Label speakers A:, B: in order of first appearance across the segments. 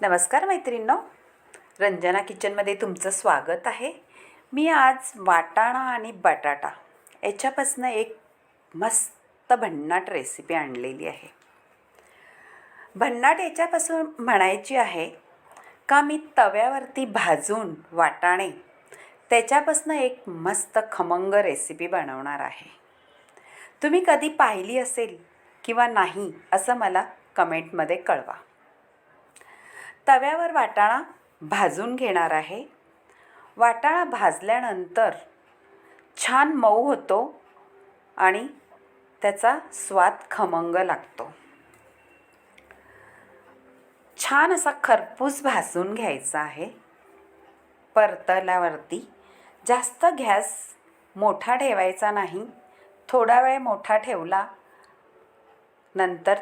A: नमस्कार मैत्रिणींनो. रंजना किचनमध्ये तुमचं स्वागत आहे. मी आज वाटाणा आणि बटाटा याच्यापासून एक मस्त भन्नाट रेसिपी आणलेली आहे. भन्नाट याच्यापासून म्हणायची आहे का मी तव्यावरती भाजून वाटाणे त्याच्यापासून एक मस्त खमंग रेसिपी बनवणार आहे. तुम्ही कधी पाहिली असेल किंवा नाही असं मला कमेंटमध्ये कळवा. तव्यावर वाटाणा भाजून घेणार आहे. वाटाणा भाजल्यानंतर छान मऊ होतो आणि त्याचा स्वाद खमंग लागतो. छान असा खरपूस भाजून घ्यायचा आहे. परतल्यावरती जास्त गॅस मोठा ठेवायचा नाही. थोडा वेळ मोठा ठेवला नंतर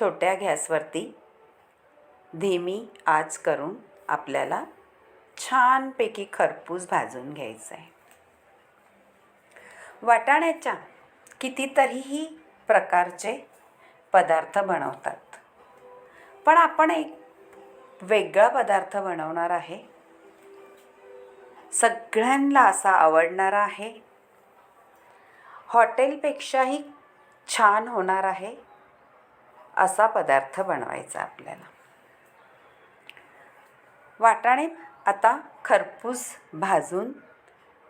A: छोट्या गॅसवरती धीमी आच करून आपल्याला छानपैकी खरपूस भाजून घ्यायचं आहे. वाटाण्याच्या कितीतरीही प्रकारचे पदार्थ बनवतात. पण आपण एक वेगळा पदार्थ बनवणार आहे. सगळ्यांना असा आवडणारा आहे. हॉटेलपेक्षाही छान होणार आहे असा पदार्थ बनवायचा आपल्याला. वाटाणे आता खरपूस भाजून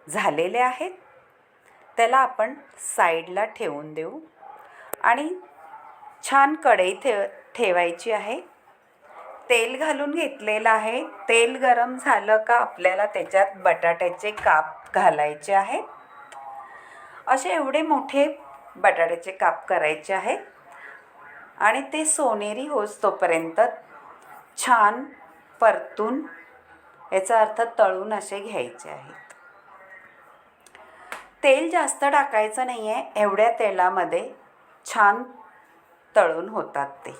A: झालेले आहेत. त्याला आपण साईडला ठेवून देऊ. आणि छान कढई ठेव ठेवायची आहे. तेल घालून घेतलेलं आहे. तेल गरम झालं का आपल्याला त्याच्यात बटाट्याचे काप घालायचे आहेत. असे एवढे मोठे बटाट्याचे काप करायचे आहेत. आणि ते सोनेरी होस तोपर्यंत छान परतून याचा अर्थ तळून असे घ्यायचे आहेत. तेल जास्त टाकायचं नाही आहे एवढ्या तेलामध्ये छान तळून होतात ते.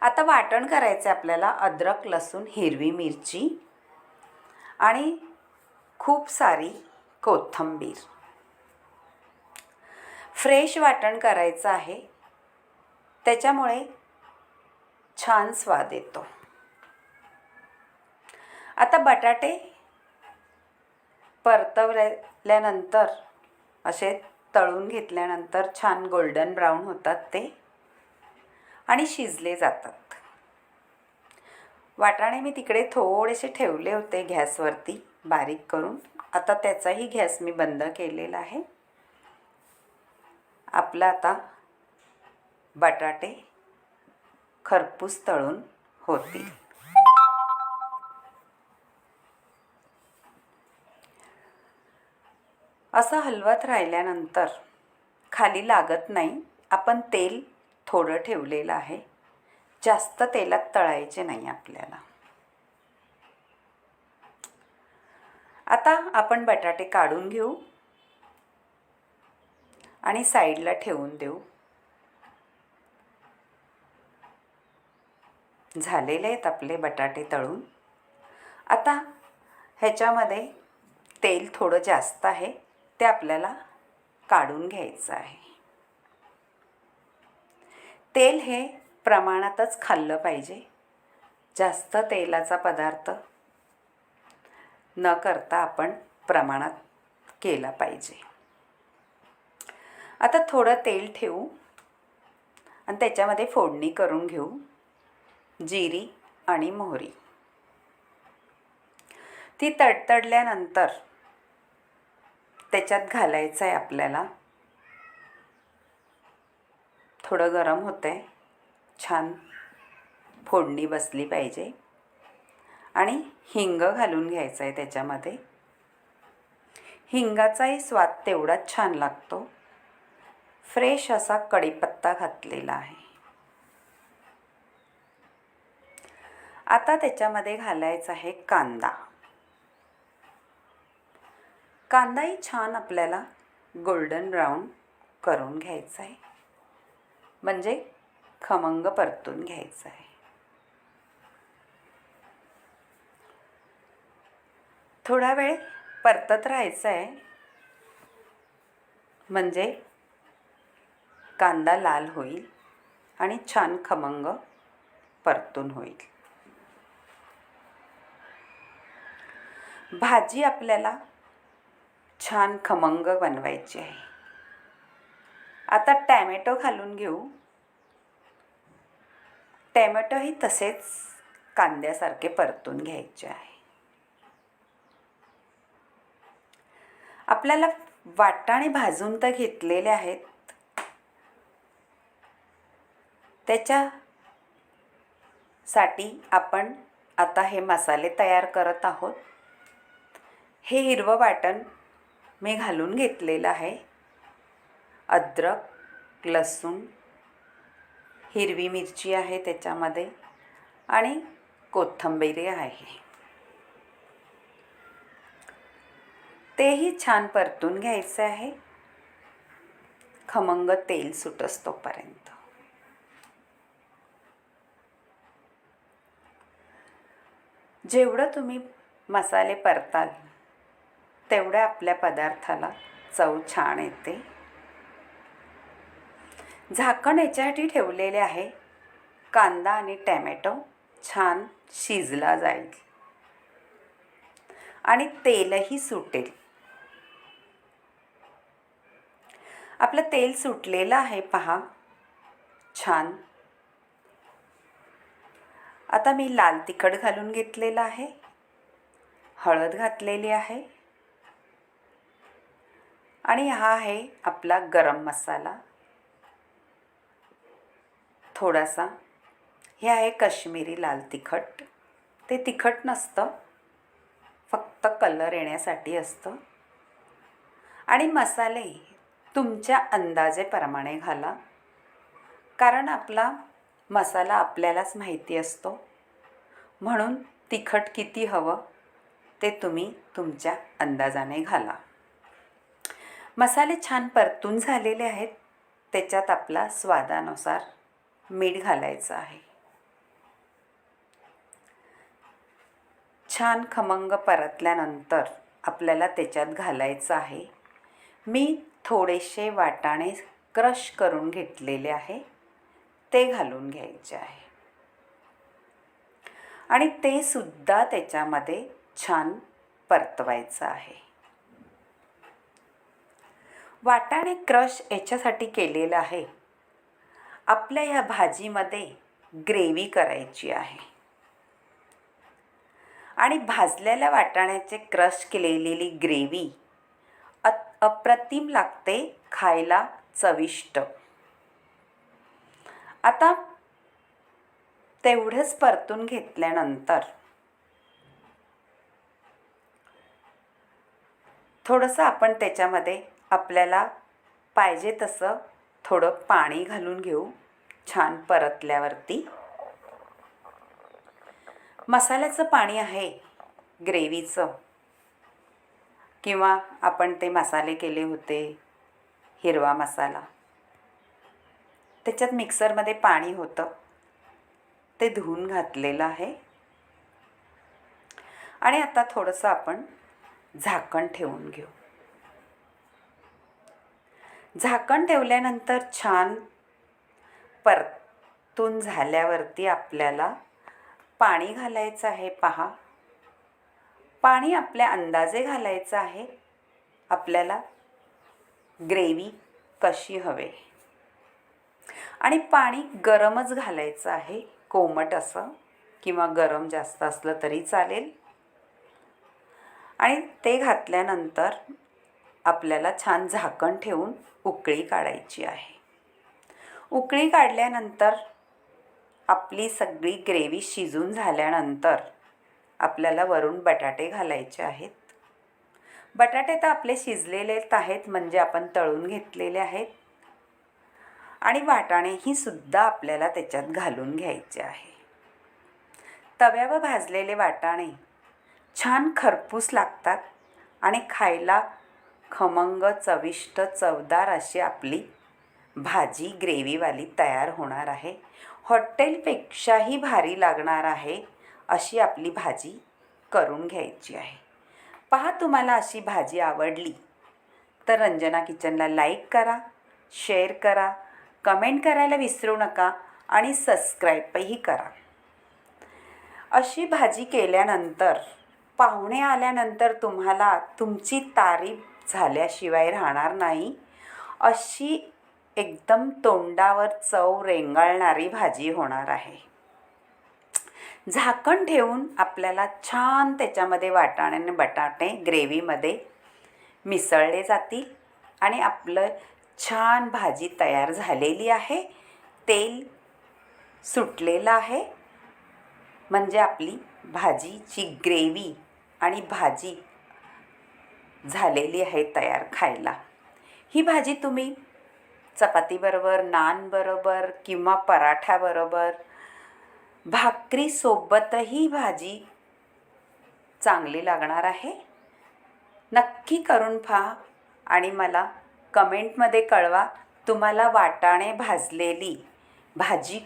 A: आता वाटण करायचं आहे आपल्याला अद्रक लसूण हिरवी मिरची आणि खूप सारी कोथिंबीर. फ्रेश वाटण करायचं आहे. त्याच्यामुळे छान स्वाद येतो. आता बटाटे परतवल्यानंतर असे तळून घेतल्यानंतर छान गोल्डन ब्राऊन होतात ते आणि शिजले जातात. वाटाणे मी तिकडे थोडेसे ठेवले होते गॅसवरती बारीक करून. आता त्याचाही गॅस मी बंद केलेला आहे. आपलं आता बटाटे खरपूस तळून होतील असं हलवत राहिल्यानंतर खाली लागत नाही आपण तेल थोडं ठेवलेलं आहे. जास्त तेलात तळायचे नाही आपल्याला. आता आपण बटाटे काढून घेऊ आणि साईडला ठेवून देऊ. झालेले आहेत आपले बटाटे तळून. आता ह्याच्यामध्ये तेल थोडं जास्त आहे ते आपल्याला काढून घ्यायचं आहे. तेल हे प्रमाणातच खाल्लं पाहिजे. जास्त तेलाचा पदार्थ न करता आपण प्रमाणात केला पाहिजे. आता थोडं तेल ठेवू आणि त्याच्यामध्ये फोडणी करून घेऊ. जिरी आणि मोहरी. ती तडतडल्यानंतर त्याच्यात घालायचं आहे आपल्याला. थोडं गरम होतं आहे छान फोडणी बसली पाहिजे. आणि हिंग घालून घ्यायचं आहे त्याच्यामध्ये. हिंगाचाही स्वाद तेवढाच छान लागतो. फ्रेश असा कढीपत्ता घातलेला आहे. आता त्याच्यामध्ये घालायचा आहे कांदा. कांदाही छान आपल्याला गोल्डन ब्राऊन करून घ्यायचा आहे. म्हणजे खमंग परतून घ्यायचं आहे. थोडा वेळ परतत राहायचं आहे. म्हणजे कांदा लाल होईल आणि छान खमंग परतून होईल. भाजी आपल्याला छान खमंग बनवायची आहे. आता टॅमॅटो घालून घेऊ. टॅमॅटोही तसेच कांद्यासारखे परतून घ्यायचे आहे. आपल्याला वाटाणे भाजून तर घेतलेले आहेत. त्याच्यासाठी आपण आता हे मसाले तयार करत आहोत. हे हिरवं वाटण मी घालून घेतलेलं आहे. अद्रक लसूण हिरवी मिरची आहे त्याच्यामध्ये आणि कोथंबिरी आहे. तेही छान परतून घ्यायचं आहे. खमंग तेल सुटस तोपर्यंत. जेवढं तुम्ही मसाले परताल तेवढ्या आपल्या पदार्थाला चव छान येते. झाकण याच्यासाठी ठेवलेले आहे. कांदा आणि टॅमॅटो छान शिजला जाईल. आणि तेलही सुटेल. आपलं तेल सुटलेलं आहे पहा. छान. आता मी लाल तिखट घालून घेतलेलं आहे. हळद घातलेली आहे. आणि हा आहे आपला गरम मसाला. थोडासा. हे आहे कश्मीरी लाल तिखट. ते तिखट नसतं. फक्त कलर येण्यासाठी असतं. आणि मसाले तुमच्या अंदाजेप्रमाणे घाला. कारण आपला मसाला आपल्यालाच माहिती असतो. म्हणून तिखट किती हवं ते तुम्ही तुमच्या अंदाजाने घाला. मसाले छान परतून झालेले आहेत. त्याच्यात आपला स्वादानुसार मीठ घालायचं आहे. छान खमंग परतल्यानंतर आपल्याला त्याच्यात घालायचं आहे. मी थोडेसे वाटाणे क्रश करून घेतलेले आहे. ते घालून घ्यायचे आहे. आणि ते सुद्धा त्याच्यामध्ये छान परतवायचं आहे. वाटाणे क्रश याच्यासाठी केलेलं आहे. आपल्या ह्या भाजीमध्ये ग्रेव्ही करायची आहे. आणि भाजलेल्या वाटाण्याचे क्रश केलेली ग्रेव्ही अप्रतिम लागते खायला चविष्ट. आता तेवढंच परतून घेतल्यानंतर थोडंसं आपण त्याच्यामध्ये आपल्याला पाहिजे तसं थोडं पाणी घालून घेऊ. छान परतल्यावरती. मसाल्याचं पाणी आहे ग्रेव्हीचं. किंवा आपण ते मसाले केले होते हिरवा मसाला. त्याच्यात मिक्सरमध्ये पाणी होतं. ते धुवून घातलेलं आहे. आणि आता थोडंसं आपण झाकण ठेवून घेऊ. झाकण ठेवल्यानंतर छान परतून झाल्यावरती आपल्याला पाणी घालायचं आहे. पहा. पाणी आपल्या अंदाजे घालायचं आहे. आपल्याला ग्रेव्ही कशी हवे? आणि पाणी गरमच घालायचं आहे. कोमट असं किंवा गरम जास्त असलं तरी चालेल. आणि ते घातल्यानंतर आपल्याला छान झाकण ठेवून उकळी काढायची आहे. उकळी काढल्यानंतर आपली सगळी ग्रेव्ही शिजून झाल्यानंतर आपल्याला वरून बटाटे घालायचे आहेत. बटाटे तर आपले शिजलेलेच आहेत म्हणजे आपण तळून घेतलेले आहेत. आणि वाटाणेही सुद्धा आपल्याला त्याच्यात घालून घ्यायचे आहे. तव्यावर भाजलेले वाटाणे छान खरपूस लागतात आणि खायला खमंग चविष्ट चवदार अशी आपली भाजी ग्रेव्हीवाली तयार होणार आहे. हॉटेलपेक्षाही भारी लागणार आहे अशी आपली भाजी करून घ्यायची आहे. पहा तुम्हाला अशी भाजी आवडली तर रंजना किचनला लाईक करा शेअर करा कमेंट करायला विसरू नका आणि सबस्क्राईबही करा. अशी भाजी केल्यानंतर पाहुणे आल्यानंतर तुम्हाला तुमची तारीफ झाल्याशिवाय राहणार नाही. अशी एकदम तोंडावर चव रेंगाळणारी भाजी होणार आहे. झाकण ठेवून आपल्याला छान त्याच्यामध्ये वाटाणे बटाटे ग्रेव्हीमध्ये मिसळले जातील आणि आपलं छान भाजी तयार झालेली आहे. तेल सुटलेलं आहे. म्हणजे आपली भाजीची ग्रेव्ही आणि भाजी झालेली आहे तयार खायला. ही भाजी तुम्ही चपातीबरोबर नानबरोबर किंवा पराठ्याबरोबर भाकरीसोबतही भाजी चांगली लागणार आहे? नक्की करून पहा आणि मला कमेंटमध्ये कळवा तुम्हाला वाटाणे भाजलेली भाजी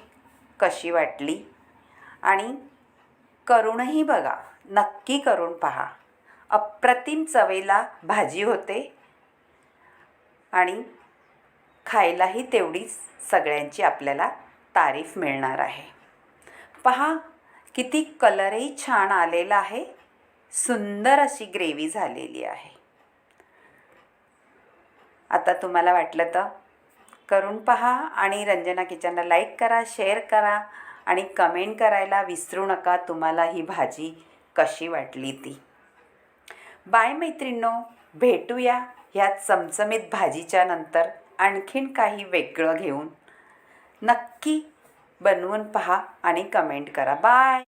A: कशी वाटली. आणि करूनही बघा नक्की करून पहा. अप्रतिम चवेला भाजी होते. आणि खायलाही तेवढीच सगळ्यांची आपल्याला तारीफ मिळणार आहे. पहा किती कलरही छान आलेला आहे. सुंदर अशी ग्रेव्ही झालेली आहे. आता तुम्हाला वाटलं तर करून पहा आणि रंजना किचनला लाईक करा शेअर करा आणि कमेंट करायला विसरू नका. तुम्हाला ही भाजी कशी वाटली ती? बाय मैत्रिणो भेटूया ह्या चमचमीत भाजीच्या नंतर आणखीन काही वेगळं घेऊन. नक्की बनवून पहा आणि कमेंट करा. बाय